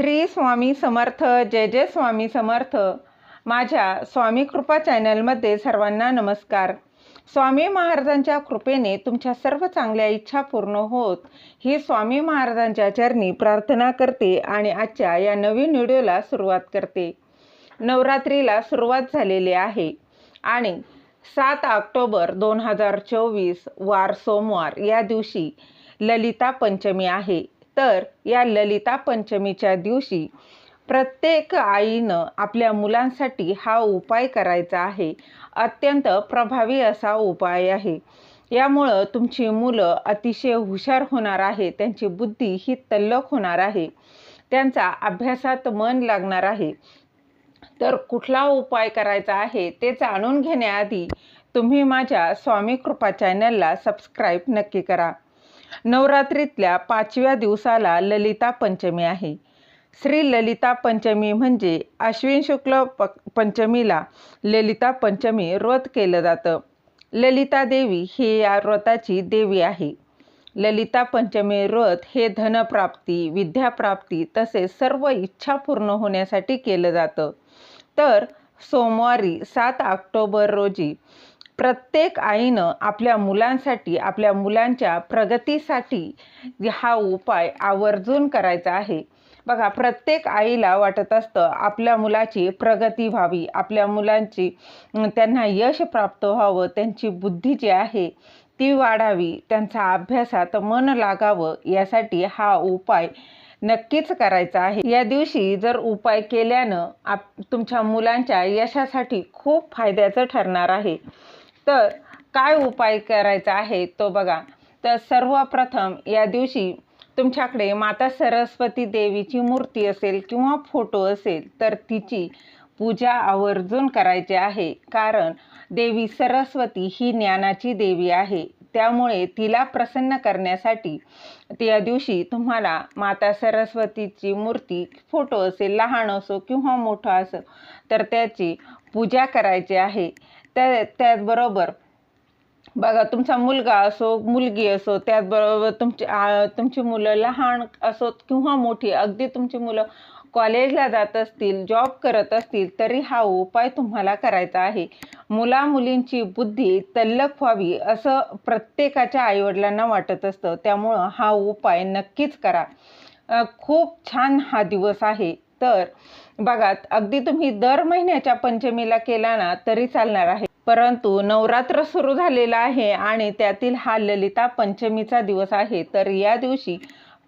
श्री स्वामी समर्थ जय जय स्वामी समर्थ. माझ्या स्वामी कृपा चॅनलमध्ये सर्वांना नमस्कार. स्वामी महाराजांच्या कृपेने तुमच्या सर्व चांगल्या इच्छा पूर्ण होत. ही स्वामी महाराजांच्या चरणी प्रार्थना करते आणि आजच्या या नवीन व्हिडिओला सुरुवात करते. नवरात्रीला सुरुवात झालेली आहे आणि सात ऑक्टोबर दोन हजार चोवीस वार सोमवार या दिवशी ललिता पंचमी आहे. तर या ललिता पंचमीच्या दिवशी प्रत्येक आईनं आपल्या मुलांसाठी हा उपाय करायचा आहे. अत्यंत प्रभावी असा उपाय आहे. यामुळं तुमची मुलं अतिशय हुशार होणार आहे. त्यांची बुद्धी ही तल्लक होणार आहे. त्यांचा अभ्यासात मन लागणार आहे. तर कुठला उपाय करायचा आहे ते जाणून घेण्याआधी तुम्ही माझ्या स्वामी कृपा चॅनलला सबस्क्राईब नक्की करा. नवरात्रीतल्या पाचव्या दिवसाला ललिता पंचमी आहे. श्री ललिता पंचमी म्हणजे अश्विन शुक्ल प पंचमीला ललिता पंचमी व्रत केलं जातं. ललिता देवी ही या व्रताची देवी आहे. ललिता पंचमी व्रत हे धनप्राप्ती विद्याप्राप्ती तसेच सर्व इच्छा पूर्ण होण्यासाठी केलं जातं. तर सोमवारी सात ऑक्टोबर रोजी प्रत्येक आईनं आपल्या मुलांसाठी आपल्या मुलांच्या प्रगतीसाठी हा उपाय आवर्जून करायचा आहे. बघा प्रत्येक आईला वाटत असतं आपल्या मुलाची प्रगती व्हावी आपल्या मुलांची त्यांना यश प्राप्त व्हावं त्यांची बुद्धी जी आहे ती वाढावी त्यांचा अभ्यासात मन लागावं यासाठी हा उपाय नक्कीच करायचा आहे. या दिवशी जर उपाय केल्यानं आप तुमच्या मुलांच्या यशासाठी खूप फायद्याचं ठरणार आहे. तर काय उपाय करायचा आहे तो बघा. तर सर्वप्रथम या दिवशी तुमच्याकडे माता सरस्वती देवीची मूर्ती असेल किंवा फोटो असेल तर तिची पूजा आवर्जून करायची आहे. कारण देवी सरस्वती ही ज्ञानाची देवी आहे. त्यामुळे तिला प्रसन्न करण्यासाठी त्या दिवशी तुम्हाला माता सरस्वतीची मूर्ती फोटो असेल लहान असो किंवा मोठा असो तर त्याची पूजा करायची आहे. त्या त्याचबरोबर बघा तुमचा मुलगा असो मुलगी असो त्याचबरोबर तुमची तुमची मुलं लहान असोत किंवा मोठी अगदी तुमची मुलं कॉलेजला जात असतील जॉब करत असतील तरी हा उपाय तुम्हाला करायचा आहे. मुला मुलींची बुद्धी तल्लख व्हावी असं प्रत्येकाच्या आईवडिलांना वाटत असतं. त्यामुळं हा उपाय नक्कीच करा. खूप छान हा दिवस आहे. तर बघा अगदी तुम्ही दर महिन्याच्या पंचमीला केला ना तरी चालणार आहे. परंतु नवरात्र सुरू झालेला आहे आणि त्यातील हा ललिता पंचमीचा दिवस आहे. तर या दिवशी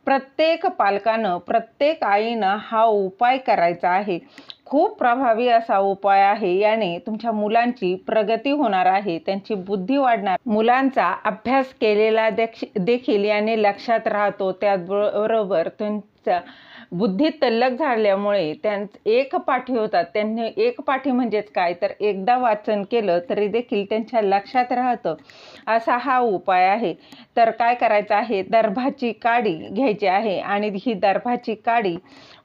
प्रत्येक पालकानं प्रत्येक आईनं हा उपाय करायचा आहे. खूप प्रभावी असा उपाय आहे याने तुमच्या मुलांची प्रगती होणार आहे त्यांची बुद्धी वाढणार. मुलांचा अभ्यास केलेला देखील याने लक्षात राहतो. त्याचबरोबर तुमचा बुद्धी तल्लक झाल्यामुळे त्यां एक पाठी होतात. त्यांनी एक पाठी म्हणजेच काय? तर एकदा वाचन केलं तरी देखील त्यांच्या लक्षात राहतं. असा हा उपाय आहे. तर काय करायचं आहे? दर्भाची काडी घ्यायची आहे आणि ही दर्भाची काडी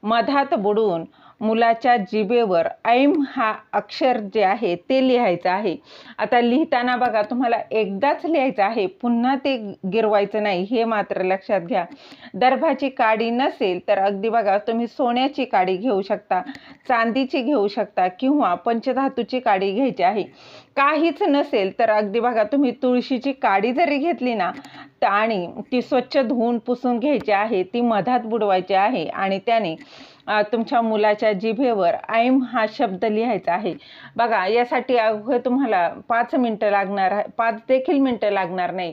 मधात बुडवून मुलाच्या जिभेवर ऐम हा अक्षर जे आहे ते लिहायचं आहे. आता लिहिताना बघा तुम्हाला एकदाच लिहायचं आहे पुन्हा ते गिरवायचं नाही हे मात्र लक्षात घ्या. दर्भाची काडी नसेल तर अगदी बघा तुम्ही सोन्याची काडी घेऊ शकता चांदीची घेऊ शकता किंवा पंचधातूची काडी घ्यायची आहे. काहीच नसेल तर अगदी बघा तुम्ही तुळशीची काडी जरी घेतली ना आणि ती स्वच्छ धुवून पुसून घ्यायची आहे ती मधात बुडवायची आहे आणि त्याने तुमच्या मुलाच्या जिभेवर आईम हा शब्द लिहायचा आहे. बघा यासाठी अवघं तुम्हाला पाच मिनटं लागणार आहे. पाच देखील मिनटं लागणार नाही.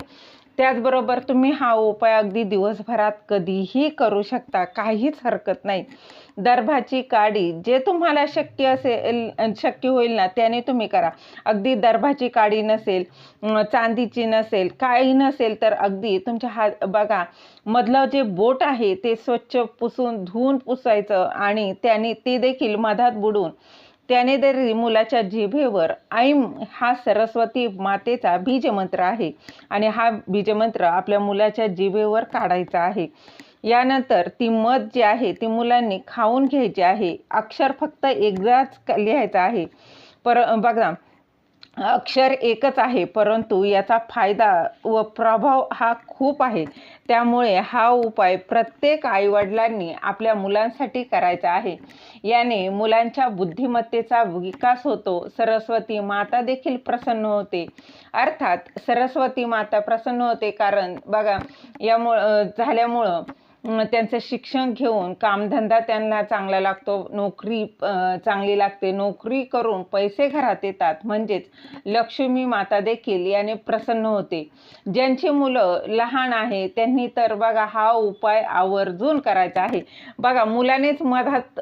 त्याचबरोबर तुम्ही हा उपाय अगदी दिवसभरात कधीही करू शकता. काहीच हरकत नाही. दर्भाची काडी जे तुम्हाला शक्य असेल शक्य होईल ना त्याने तुम्ही करा. अगदी दर्भाची काडी नसेल चांदीची नसेल काही नसेल तर अगदी तुमच्या हात बघा मधलं जे बोट आहे ते स्वच्छ पुसून धुवून पुसायचं आणि त्याने ते देखील मधात बुडून त्याने तरी मुलाच्या जिभेवर ऐम हा सरस्वती मातेचा बीजमंत्र आहे आणि हा बीजमंत्र आपल्या मुलाच्या जिभेवर काढायचा आहे. यानंतर ती मध जी आहे ती मुलांनी खाऊन घ्यायची आहे. अक्षर फक्त एकदाच लिहायचं आहे. पर बघा अक्षर एकच आहे परंतु याचा फायदा व प्रभाव हा खूप आहे. त्यामुळे हा उपाय प्रत्येक आईवडिलांनी आपल्या मुलांसाठी करायचा आहे. याने मुलांच्या बुद्धिमत्तेचा विकास होतो. सरस्वती माता देखील प्रसन्न होते. अर्थात सरस्वती माता प्रसन्न होते कारण बघा यामुळं झाल्यामुळं त्यांचं शिक्षण घेऊन कामधंदा त्यांना चांगला लागतो नोकरी चांगली लागते. नोकरी करून पैसे घरात येतात. म्हणजेच लक्ष्मी माता देखील याने प्रसन्न होते. ज्यांची मुलं लहान आहे त्यांनी तर बघा हा उपाय आवर्जून करायचा आहे. बघा मुलानेच मधात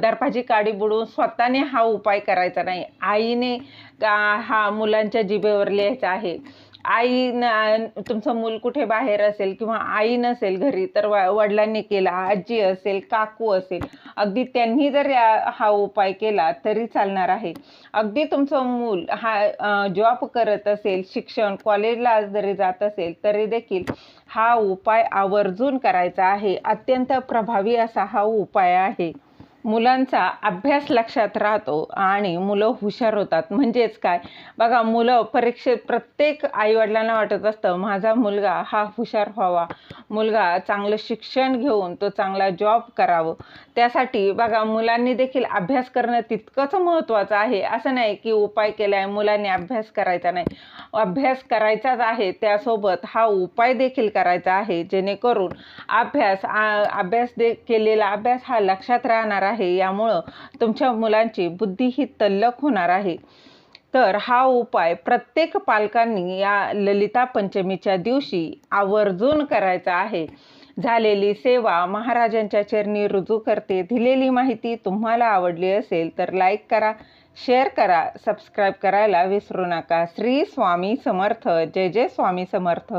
दर्पाची काडी बुडवून स्वतःने हा उपाय करायचा नाही. आईने हा मुलांच्या जिभेवर लिहायचा आहे. आई न तुमचं मूल कुठे बाहेर असेल किंवा आई नसेल घरी तर व वडिलांनी केला आजी असेल काकू असेल अगदी त्यांनी जर हा उपाय केला तरी चालणार आहे. अगदी तुमचं मूल हा जॉब करत असेल शिक्षण कॉलेजला जरी जात असेल तरी देखील हा उपाय आवर्जून करायचा आहे. अत्यंत प्रभावी असा हा उपाय आहे. मुलांचा अभ्यास लक्षात राहतो आणि मुलं हुशार होतात. म्हणजेच काय? बघा मुलं परीक्षेत प्रत्येक आईवडिलांना वाटत असतं माझा मुलगा हा हुशार व्हावा. मुलगा चांगलं शिक्षण घेऊन तो चांगला जॉब करावं. त्यासाठी बघा मुलांनी देखील अभ्यास करणं तितकंच महत्त्वाचं आहे. असं नाही की उपाय केलाय मुलांनी अभ्यास करायचा नाही. अभ्यास करायचाच आहे त्यासोबत हा उपाय देखील करायचा आहे जेणेकरून अभ्यास आ- अभ्यास दे केलेला अभ्यास हा लक्षात राहणार आहे यामुळं तुमच्या मुलांची बुद्धी ही तल्लख होणार आहे. तर हा उपाय प्रत्येक पालकांनी या ललिता पंचमीच्या दिवशी आवर्जून करायचा आहे. झालेली सेवा महाराजांच्या चरणी रुजू करते. दिलेली माहिती तुम्हाला आवडली असेल तर लाईक करा शेअर करा सबस्क्राईब करायला विसरू नका. श्री स्वामी समर्थ. जय जय स्वामी समर्थ.